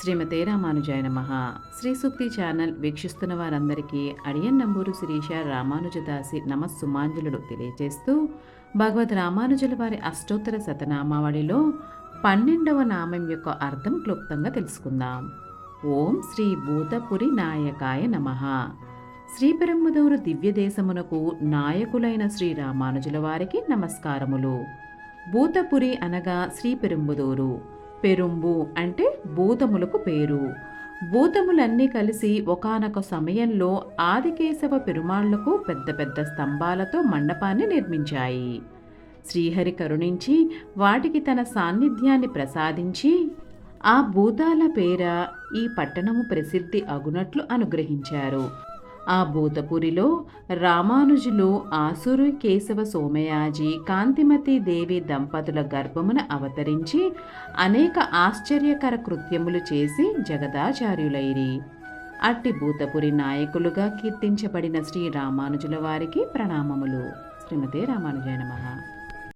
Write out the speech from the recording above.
శ్రీమతే రామానుజాయ నమ శ్రీ సుక్తి ఛానల్ వీక్షిస్తున్న వారందరికీ అడియన్ నంబూరు శిరీష రామానుజదాసి నమస్సుమాంజలుడు తెలియజేస్తూ భగవద్ రామానుజుల వారి అష్టోత్తర శతనామావళిలో పన్నెండవ నామం యొక్క అర్థం క్లుప్తంగా తెలుసుకుందాం. ఓం శ్రీ భూతపురి నాయకాయ నమః. శ్రీపెరంబుదూరు దివ్యదేశమునకు నాయకులైన శ్రీ రామానుజుల వారికి నమస్కారములు. భూతపురి అనగా శ్రీపెరుంబుదూరు పెరుంబు అంటే భూతములకు పేరు. భూతములన్నీ కలిసి ఒకానొక సమయంలో ఆదికేశవ పెరుమాళ్ళకు పెద్ద పెద్ద స్తంభాలతో మండపాన్ని నిర్మించాయి. శ్రీహరి కరుణించి వాటికి తన సాన్నిధ్యాన్ని ప్రసాదించి ఆ భూతాల పేర ఈ పట్టణము ప్రసిద్ధి అగునట్లు అనుగ్రహించారు. ఆ భూతపురిలో రామానుజులు ఆసురు కేశవ సోమయాజి కాంతిమతి దేవి దంపతుల గర్భమున అవతరించి అనేక ఆశ్చర్యకర కృత్యములు చేసి జగదాచార్యులైరి. అట్టి భూతపురి నాయకులుగా కీర్తించబడిన శ్రీ రామానుజుల వారికి ప్రణామములు. శ్రీమతే రామానుజయ నమ.